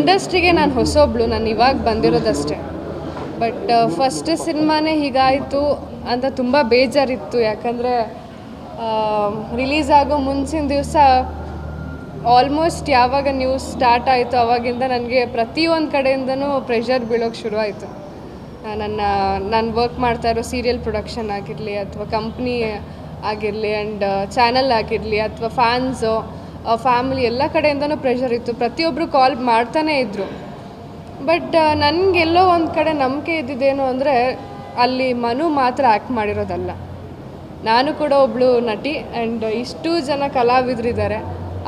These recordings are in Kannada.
ಇಂಡಸ್ಟ್ರಿಗೆ ನಾನು ಹೊಸೊಬ್ಳು, ನಾನು ಇವಾಗ ಬಂದಿರೋದಷ್ಟೇ. ಬಟ್ ಫಸ್ಟ್ ಸಿನಿಮಾನೇ ಹೀಗಾಯಿತು ಅಂತ ತುಂಬ ಬೇಜಾರಿತ್ತು. ಯಾಕಂದರೆ ರಿಲೀಸ್ ಆಗೋ ಮುಂಚಿನ ದಿವಸ ಆಲ್ಮೋಸ್ಟ್ ಯಾವಾಗ ನ್ಯೂಸ್ ಸ್ಟಾರ್ಟ್ ಆಯಿತು ಅವಾಗಿಂದ ನನಗೆ ಪ್ರತಿಯೊಂದು ಕಡೆಯಿಂದನೂ ಪ್ರೆಷರ್ ಬೀಳೋಕೆ ಶುರುವಾಯಿತು. ನನ್ನ, ನಾನು ವರ್ಕ್ ಮಾಡ್ತಾ ಇರೋ ಸೀರಿಯಲ್ ಪ್ರೊಡಕ್ಷನ್ ಆಗಿರಲಿ ಅಥವಾ ಕಂಪ್ನಿ ಆಗಿರಲಿ ಆ್ಯಂಡ್ ಚಾನಲ್ ಆಗಿರಲಿ ಅಥವಾ ಫ್ಯಾನ್ಸು ಫ್ಯಾಮಿಲಿ ಎಲ್ಲ ಕಡೆಯಿಂದನೂ ಪ್ರೆಷರ್ ಇತ್ತು. ಪ್ರತಿಯೊಬ್ಬರು ಕಾಲ್ ಮಾಡ್ತಾನೇ ಇದ್ದರು ಬಟ್ ನನಗೆಲ್ಲೋ ಒಂದು ಕಡೆ ನಂಬಿಕೆ ಇದ್ದಿದ್ದೇನು ಅಂದರೆ, ಅಲ್ಲಿ ಮನು ಮಾತ್ರ ಆ್ಯಕ್ಟ್ ಮಾಡಿರೋದಲ್ಲ. ನಾನು ಕೂಡ ಒಬ್ಬಳು ನಟಿ ಆ್ಯಂಡ್ ಇಷ್ಟು ಜನ ಕಲಾವಿದರಿದ್ದಾರೆ.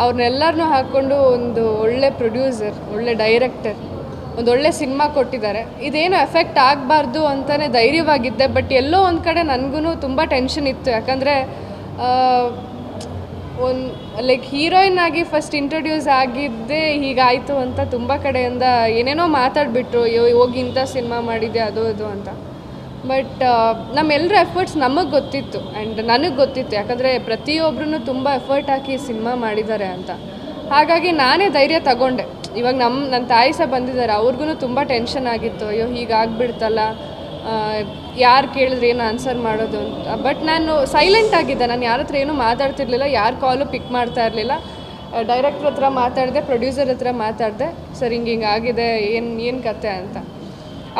ಅವ್ರನ್ನೆಲ್ಲರನ್ನೂ ಹಾಕ್ಕೊಂಡು ಒಂದು ಒಳ್ಳೆ ಪ್ರೊಡ್ಯೂಸರ್ ಒಳ್ಳೆ ಡೈರೆಕ್ಟರ್ ಒಂದು ಒಳ್ಳೆ ಸಿನಿಮಾ ಕೊಟ್ಟಿದ್ದಾರೆ. ಇದೇನು ಎಫೆಕ್ಟ್ ಆಗಬಾರ್ದು ಅಂತಲೇ ಧೈರ್ಯವಾಗಿದ್ದೆ ಬಟ್ ಎಲ್ಲೋ ಒಂದು ಕಡೆ ನನಗೂ ತುಂಬ ಟೆನ್ಷನ್ ಇತ್ತು. ಯಾಕಂದರೆ ಒಂದು ಲೈಕ್ ಹೀರೋಯಿನ್ ಆಗಿ ಫಸ್ಟ್ ಇಂಟ್ರೊಡ್ಯೂಸ್ ಆಗಿದ್ದೇ ಹೀಗಾಯಿತು ಅಂತ ತುಂಬ ಕಡೆಯಿಂದ ಏನೇನೋ ಮಾತಾಡಿಬಿಟ್ರು ಹೋಗಿ ಇಂಥ ಸಿನಿಮಾ ಮಾಡಿದೆ ಅದು, ಇದು ಅಂತ. ಬಟ್ ನಮ್ಮೆಲ್ಲರ ಎಫರ್ಟ್ಸ್ ನಮಗೆ ಗೊತ್ತಿತ್ತು ಆ್ಯಂಡ್ ನನಗೆ ಗೊತ್ತಿತ್ತು. ಯಾಕಂದರೆ ಪ್ರತಿಯೊಬ್ಬರೂ ತುಂಬ ಎಫರ್ಟ್ ಹಾಕಿ ಸಿನಿಮಾ ಮಾಡಿದ್ದಾರೆ ಅಂತ. ಹಾಗಾಗಿ ನಾನೇ ಧೈರ್ಯ ತಗೊಂಡೆ. ಇವಾಗ ನಮ್ಮ ನನ್ನ ತಾಯಿ ಸಹ ಬಂದಿದ್ದಾರೆ. ಅವ್ರಿಗೂ ತುಂಬ ಟೆನ್ಷನ್ ಆಗಿತ್ತು. ಅಯ್ಯೋ, ಹೀಗಾಗ್ಬಿಡ್ತಲ್ಲ. ಯಾರು ಕೇಳಿದ್ರೆ ಏನು ಆನ್ಸರ್ ಮಾಡೋದು ಅಂತ. ಬಟ್ ನಾನು ಸೈಲೆಂಟ್ ಆಗಿದ್ದೆ. ನಾನು ಯಾರ ಹತ್ರ ಏನೂ ಮಾತಾಡ್ತಿರ್ಲಿಲ್ಲ. ಯಾರು ಕಾಲು ಪಿಕ್ ಮಾಡ್ತಾ ಇರಲಿಲ್ಲ. ಡೈರೆಕ್ಟ್ರ್ ಹತ್ರ ಮಾತಾಡಿದೆ ಪ್ರೊಡ್ಯೂಸರ್ ಹತ್ರ ಮಾತಾಡಿದೆ. ಸರ್, ಹಿಂಗೆ ಹಿಂಗೆ ಆಗಿದೆ. ಏನು ಏನು ಕತೆ ಅಂತ.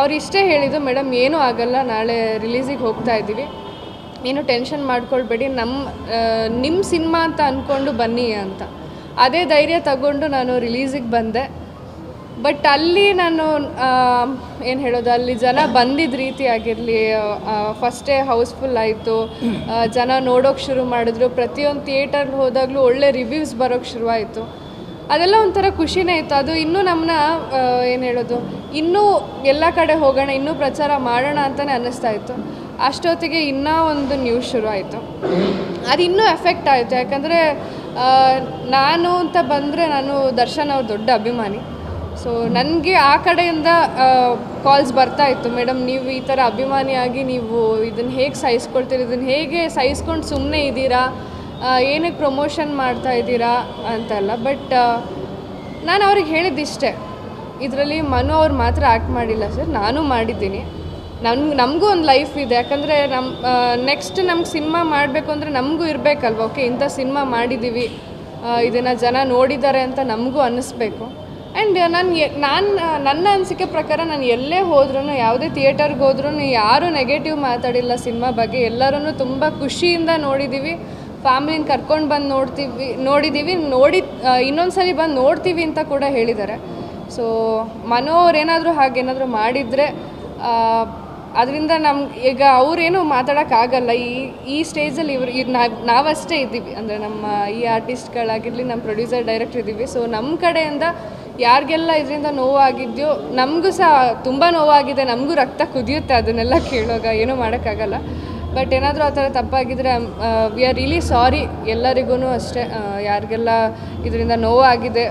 ಅವ್ರು ಇಷ್ಟೇ ಹೇಳಿದ್ದು, ಮೇಡಮ್, ಏನೂ ಆಗಲ್ಲ. ನಾಳೆ ರಿಲೀಸಿಗೆ ಹೋಗ್ತಾ ಇದ್ದೀವಿ. ಏನು ಟೆನ್ಷನ್ ಮಾಡ್ಕೊಳ್ಬೇಡಿ. ನಮ್ಮ ನಿಮ್ಮ ಸಿನಿಮಾ ಅಂತ ಅಂದ್ಕೊಂಡು ಬನ್ನಿ ಅಂತ. ಅದೇ ಧೈರ್ಯ ತಗೊಂಡು ನಾನು ರಿಲೀಸಿಗೆ ಬಂದೆ. ಬಟ್ ಅಲ್ಲಿ ನಾನು ಏನು ಹೇಳೋದು, ಅಲ್ಲಿ ಜನ ಬಂದಿದ್ದ ರೀತಿ ಆಗಿರಲಿ ಫಸ್ಟೇ ಹೌಸ್ಫುಲ್ ಆಯಿತು. ಜನ ನೋಡೋಕೆ ಶುರು ಮಾಡಿದ್ರು. ಪ್ರತಿಯೊಂದು ಥಿಯೇಟರ್ಗೆ ಹೋದಾಗಲೂ ಒಳ್ಳೆ ರಿವ್ಯೂಸ್ ಬರೋಕ್ಕೆ ಶುರುವಾಯಿತು. ಅದೆಲ್ಲ ಒಂಥರ ಖುಷಿನೇ ಇತ್ತು. ಅದು ಇನ್ನೂ ನಮ್ಮನ್ನ ಏನು ಹೇಳೋದು, ಇನ್ನೂ ಎಲ್ಲ ಕಡೆ ಹೋಗೋಣ, ಇನ್ನೂ ಪ್ರಚಾರ ಮಾಡೋಣ ಅಂತಲೇ ಅನ್ನಿಸ್ತಾ ಇತ್ತು. ಅಷ್ಟೊತ್ತಿಗೆ ಇನ್ನೂ ಒಂದು ನ್ಯೂಸ್ ಶುರು ಆಯಿತು ಅದು ಇನ್ನೂ ಎಫೆಕ್ಟ್ ಆಯಿತು. ಯಾಕಂದರೆ ನಾನು ಅಂತ ಬಂದರೆ ನಾನು ದರ್ಶನ್ ಅವ್ರ ದೊಡ್ಡ ಅಭಿಮಾನಿ. ಸೊ ನನಗೆ ಆ ಕಡೆಯಿಂದ ಕಾಲ್ಸ್ ಬರ್ತಾ ಇತ್ತು. ಮೇಡಮ್ ನೀವು ಈ ಥರ ಅಭಿಮಾನಿಯಾಗಿ ನೀವು ಇದನ್ನು ಹೇಗೆ ಸಹಿಸ್ಕೊಳ್ತೀರಿ? ಇದನ್ನು ಹೇಗೆ ಸಹಿಸ್ಕೊಂಡು ಸುಮ್ಮನೆ ಇದ್ದೀರಾ? ಏನಕ್ಕೆ ಪ್ರಮೋಷನ್ ಮಾಡ್ತಾ ಇದ್ದೀರಾ? ಅಂತೆಲ್ಲ. ಬಟ್ ನಾನು ಅವ್ರಿಗೆ ಹೇಳಿದ್ದಿಷ್ಟೇ. ಇದರಲ್ಲಿ ಮನು ಅವ್ರು ಮಾತ್ರ ಆ್ಯಕ್ಟ್ ಮಾಡಿಲ್ಲ ಸರ್. ನಾನು ಮಾಡಿದ್ದೀನಿ. ನಮ್ಗೆ ನಮಗೂ ಒಂದು ಲೈಫ್ ಇದೆ. ಯಾಕಂದರೆ ನಮ್ಮ ನೆಕ್ಸ್ಟ್ ನಮ್ಗೆ ಸಿನಿಮಾ ಮಾಡಬೇಕು ಅಂದರೆ ನಮಗೂ ಇರಬೇಕಲ್ವ? ಓಕೆ, ಇಂಥ ಸಿನಿಮಾ ಮಾಡಿದ್ದೀವಿ ಇದನ್ನು ಜನ ನೋಡಿದ್ದಾರೆ ಅಂತ ನಮಗೂ ಅನ್ನಿಸ್ಬೇಕು. ಆ್ಯಂಡ್ ನಾನು ನಾನು ನನ್ನ ಅನಿಸಿಕೆ ಪ್ರಕಾರ ನಾನು ಎಲ್ಲೇ ಹೋದ್ರೂ ಯಾವುದೇ ಥಿಯೇಟರ್ಗೆ ಹೋದ್ರೂ ಯಾರೂ ನೆಗೆಟಿವ್ ಮಾತಾಡಿಲ್ಲ ಸಿನಿಮಾ ಬಗ್ಗೆ. ಎಲ್ಲರೂ ತುಂಬ ಖುಷಿಯಿಂದ ನೋಡಿದ್ದೀವಿ ಫ್ಯಾಮ್ಲಿನ ಕರ್ಕೊಂಡು ಬಂದು ನೋಡ್ತೀವಿ ನೋಡಿದ್ದೀವಿ ನೋಡಿ ಇನ್ನೊಂದು ಸಲ ಬಂದು ನೋಡ್ತೀವಿ ಅಂತ ಕೂಡ ಹೇಳಿದ್ದಾರೆ. ಸೊ ಮನೋ ಅವ್ರೇನಾದರೂ ಹಾಗೇನಾದರೂ ಮಾಡಿದರೆ ಅದರಿಂದ ನಮ್ಗೆ ಈಗ ಅವರೇನು ಮಾತಾಡೋಕ್ಕಾಗಲ್ಲ. ಈ ಈ ಸ್ಟೇಜಲ್ಲಿ ಇವ್ರು ನಾವು, ನಾವಷ್ಟೇ ಇದ್ದೀವಿ. ಅಂದರೆ ನಮ್ಮ ಈ ಆರ್ಟಿಸ್ಟ್ಗಳಾಗಿರಲಿ ನಮ್ಮ ಪ್ರೊಡ್ಯೂಸರ್ ಡೈರೆಕ್ಟರ್ ಇದ್ದೀವಿ. ಸೊ ನಮ್ಮ ಕಡೆಯಿಂದ ಯಾರಿಗೆಲ್ಲ ಇದರಿಂದ ನೋವಾಗಿದೆಯೋ, ನಮಗೂ ಸಹ ತುಂಬ ನೋವಾಗಿದೆ, ನಮಗೂ ರಕ್ತ ಕುದಿಯುತ್ತೆ ಅದನ್ನೆಲ್ಲ ಕೇಳುವಾಗ, ಏನೂ ಮಾಡೋಕ್ಕಾಗಲ್ಲ. ಬಟ್ ಏನಾದರೂ ಆ ಥರ ತಪ್ಪಾಗಿದ್ದರೆ ವಿ ಆರ್ ರಿಲಿ ಸಾರಿ ಎಲ್ಲರಿಗೂ ಅಷ್ಟೇ. ಯಾರಿಗೆಲ್ಲ ಇದರಿಂದ ನೋವಾಗಿದೆ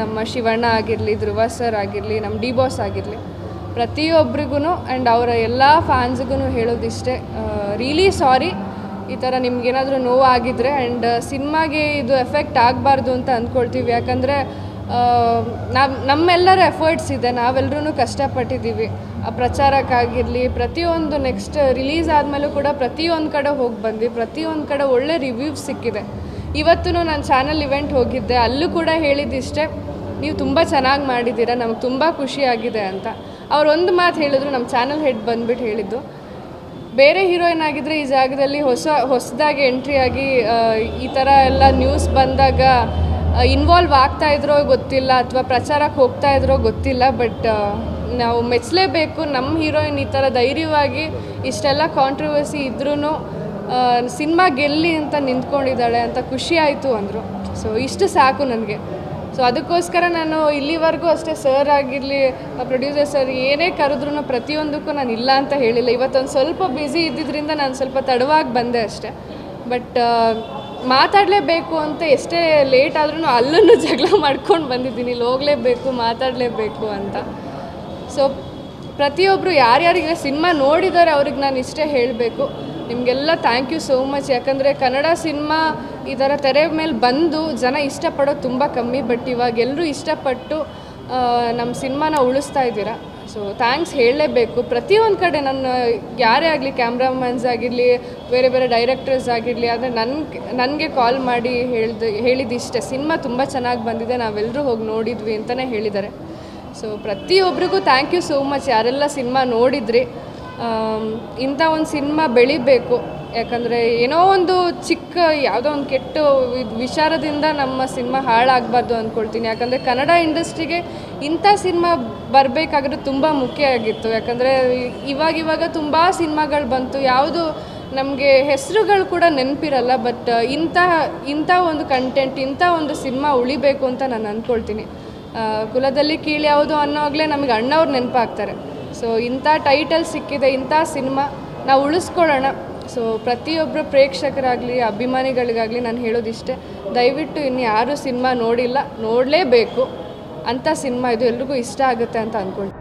ನಮ್ಮ ಶಿವಣ್ಣ ಆಗಿರಲಿ, ಧ್ರುವ ಸರ್ ಆಗಿರಲಿ, ನಮ್ಮ ಡಿ ಬಾಸ್ ಆಗಿರಲಿ ಪ್ರತಿಯೊಬ್ಬರಿಗೂ ಆ್ಯಂಡ್ ಅವರ ಎಲ್ಲ ಫ್ಯಾನ್ಸ್ಗೂ ಹೇಳೋದಿಷ್ಟೇ. ರಿಯಲಿ ಸಾರಿ ಈ ಥರ ನಿಮ್ಗೇನಾದರೂ ನೋವಾಗಿದ್ರೆ ಆ್ಯಂಡ್ ಸಿನಿಮಾಗೆ ಇದು ಎಫೆಕ್ಟ್ ಆಗಬಾರ್ದು ಅಂತ ಅಂದ್ಕೊಳ್ತೀವಿ. ಯಾಕಂದರೆ ನಾವು ನಮ್ಮೆಲ್ಲರ ಎಫರ್ಟ್ಸ್ ಇದೆ. ನಾವೆಲ್ಲರೂ ಕಷ್ಟಪಟ್ಟಿದ್ದೀವಿ. ಆ ಪ್ರಚಾರಕ್ಕಾಗಿರಲಿ, ಪ್ರತಿಯೊಂದು ನೆಕ್ಸ್ಟ್ ರಿಲೀಸ್ ಆದಮೇಲೂ ಕೂಡ ಪ್ರತಿಯೊಂದು ಕಡೆ ಹೋಗಿ ಬಂದ್ವಿ. ಪ್ರತಿಯೊಂದು ಕಡೆ ಒಳ್ಳೆ ರಿವ್ಯೂಸ್ ಸಿಕ್ಕಿದೆ. ಇವತ್ತು ನಾನು ಚಾನಲ್ ಇವೆಂಟ್ ಹೋಗಿದ್ದೆ. ಅಲ್ಲೂ ಕೂಡ ಹೇಳಿದ್ದಿಷ್ಟೇ, ನೀವು ತುಂಬ ಚೆನ್ನಾಗಿ ಮಾಡಿದ್ದೀರಾ. ನಮ್ಗೆ ತುಂಬ ಖುಷಿಯಾಗಿದೆ ಅಂತ. ಅವ್ರು ಒಂದು ಮಾತು ಹೇಳಿದ್ರು ನಮ್ಮ ಚಾನಲ್ ಹೆಡ್ ಬಂದ್ಬಿಟ್ಟು ಹೇಳಿದ್ದು. ಬೇರೆ ಹೀರೋಯಿನ್ ಆಗಿದ್ದರೆ ಈ ಜಾಗದಲ್ಲಿ ಹೊಸ, ಹೊಸದಾಗಿ ಎಂಟ್ರಿ ಆಗಿ ಈ ಥರ ಎಲ್ಲ ನ್ಯೂಸ್ ಬಂದಾಗ ಇನ್ವಾಲ್ವ್ ಆಗ್ತಾ ಇದ್ರೋ ಗೊತ್ತಿಲ್ಲ ಅಥವಾ ಪ್ರಚಾರಕ್ಕೆ ಹೋಗ್ತಾ ಇದ್ರೋ ಗೊತ್ತಿಲ್ಲ ಬಟ್ ನಾವು ಮೆಚ್ಚಲೇಬೇಕು ನಮ್ಮ ಹೀರೋಯಿನ್ ಈ ಥರ ಧೈರ್ಯವಾಗಿ ಇಷ್ಟೆಲ್ಲ ಕಾಂಟ್ರವರ್ಸಿ ಇದ್ರೂ ಸಿನಿಮಾ ಗೆಲ್ಲಿ ಅಂತ ನಿಂತ್ಕೊಂಡಿದ್ದಾಳೆ ಅಂತ ಖುಷಿ ಆಯಿತು ಅಂದರು. ಸೊ ಇಷ್ಟು ಸಾಕು ನನಗೆ. ಸೊ ಅದಕ್ಕೋಸ್ಕರ ನಾನು ಇಲ್ಲಿವರೆಗೂ ಅಷ್ಟೇ ಸರ್ ಆಗಿರಲಿ ಪ್ರೊಡ್ಯೂಸರ್ ಸರ್ ಏನೇ ಕರೆದ್ರೂ ಪ್ರತಿಯೊಂದಕ್ಕೂ ನಾನು ಇಲ್ಲ ಅಂತ ಹೇಳಿಲ್ಲ. ಇವತ್ತೊಂದು ಸ್ವಲ್ಪ ಬ್ಯುಸಿ ಇದ್ದಿದ್ದರಿಂದ ನಾನು ಸ್ವಲ್ಪ ತಡವಾಗಿ ಬಂದೆ ಅಷ್ಟೇ. ಬಟ್ ಮಾತಾಡಲೇಬೇಕು ಅಂತ ಎಷ್ಟೇ ಲೇಟ್ ಆದ್ರೂ ಅಲ್ಲೂ ಜಗಳ ಮಾಡ್ಕೊಂಡು ಬಂದಿದ್ದೀನಿ. ಇಲ್ಲಿ ಹೋಗಲೇಬೇಕು ಮಾತಾಡಲೇಬೇಕು ಅಂತ. ಸೊ ಪ್ರತಿಯೊಬ್ಬರು ಯಾರ್ಯಾರಿಗೆ ಸಿನಿಮಾ ನೋಡಿದ್ದಾರೆ ಅವ್ರಿಗೆ ನಾನು ಇಷ್ಟೇ ಹೇಳಬೇಕು. ನಿಮಗೆಲ್ಲ ಥ್ಯಾಂಕ್ ಯು ಸೋ ಮಚ್ ಯಾಕಂದರೆ ಕನ್ನಡ ಸಿನಿಮಾ ಥರ ತೆರೆ ಮೇಲೆ ಬಂದು ಜನ ಇಷ್ಟಪಡೋದು ತುಂಬ ಕಮ್ಮಿ ಬಟ್ ಇವಾಗ ಎಲ್ಲರೂ ಇಷ್ಟಪಟ್ಟು ನಮ್ಮ ಸಿನಿಮಾನ ಉಳಿಸ್ತಾ ಇದ್ದೀರಾ? ಸೊ ಥ್ಯಾಂಕ್ಸ್ ಹೇಳಲೇಬೇಕು. ಪ್ರತಿಯೊಂದು ಕಡೆ ನನ್ನ ಯಾರೇ ಆಗಲಿ ಕ್ಯಾಮ್ರಾಮನ್ಸ್ ಆಗಿರಲಿ, ಬೇರೆ ಬೇರೆ ಡೈರೆಕ್ಟರ್ಸ್ ಆಗಿರಲಿ, ಆದರೆ ನನ್ಗೆ ನನಗೆ ಕಾಲ್ ಮಾಡಿ ಹೇಳ್ದು ಹೇಳಿದಿಷ್ಟೇ ಸಿನಿಮಾ ತುಂಬ ಚೆನ್ನಾಗಿ ಬಂದಿದೆ ನಾವೆಲ್ಲರೂ ಹೋಗಿ ನೋಡಿದ್ವಿ ಅಂತಲೇ ಹೇಳಿದ್ದಾರೆ. ಸೊ ಪ್ರತಿಯೊಬ್ಬರಿಗೂ ಥ್ಯಾಂಕ್ ಯು ಸೋ ಮಚ್ ಯಾರೆಲ್ಲ ಸಿನಿಮಾ ನೋಡಿದ್ರಿ ಇಂಥ ಒಂದು ಸಿನಿಮಾ ಬೆಳಿಬೇಕು. ಯಾಕಂದರೆ ಏನೋ ಒಂದು ಚಿಕ್ಕ ಯಾವುದೋ ಒಂದು ಕೆಟ್ಟ ವಿಚಾರದಿಂದ ನಮ್ಮ ಸಿನಿಮಾ ಹಾಳಾಗಬಾರ್ದು ಅಂದ್ಕೊಳ್ತೀನಿ ಯಾಕಂದರೆ ಕನ್ನಡ ಇಂಡಸ್ಟ್ರಿಗೆ ಇಂಥ ಸಿನಿಮಾ ಬರಬೇಕಾದ್ರೆ ತುಂಬ ಮುಖ್ಯ ಆಗಿತ್ತು. ಯಾಕಂದರೆ ಇವಾಗ ಇವಾಗ ತುಂಬ ಸಿನಿಮಾಗಳು ಬಂತು. ಯಾವುದು ನಮಗೆ ಹೆಸರುಗಳು ಕೂಡ ನೆನಪಿರಲ್ಲ, ಬಟ್ ಇಂಥ ಇಂಥ ಒಂದು ಕಂಟೆಂಟ್ ಇಂಥ ಒಂದು ಸಿನಿಮಾ ಉಳಿಬೇಕು ಅಂತ ನಾನು ಅಂದ್ಕೊಳ್ತೀನಿ ಕುಲದಲ್ಲಿ ಕೀಳು ಯಾವುದು ಅನ್ನೋವಾಗಲೇ ನಮಗೆ ಅಣ್ಣವ್ರು ನೆನಪಾಗ್ತಾರೆ. ಸೊ ಇಂಥ ಟೈಟಲ್ ಸಿಕ್ಕಿದೆ, ಇಂಥ ಸಿನಿಮಾ, ನಾವು ಉಳಿಸ್ಕೊಳ್ಳೋಣ. ಸೊ ಪ್ರತಿಯೊಬ್ಬರು ಪ್ರೇಕ್ಷಕರಾಗಲಿ, ಅಭಿಮಾನಿಗಳಿಗಾಗಲಿ ನಾನು ಹೇಳೋದಿಷ್ಟೇ, ದಯವಿಟ್ಟು ಇನ್ನು ಯಾರೂ ಸಿನಿಮಾ ನೋಡಿಲ್ಲ, ನೋಡಲೇಬೇಕು ಅಂಥ ಸಿನಿಮಾ ಇದು ಎಲ್ರಿಗೂ ಇಷ್ಟ ಆಗುತ್ತೆ ಅಂತ ಅಂದ್ಕೊಳ್ತೀನಿ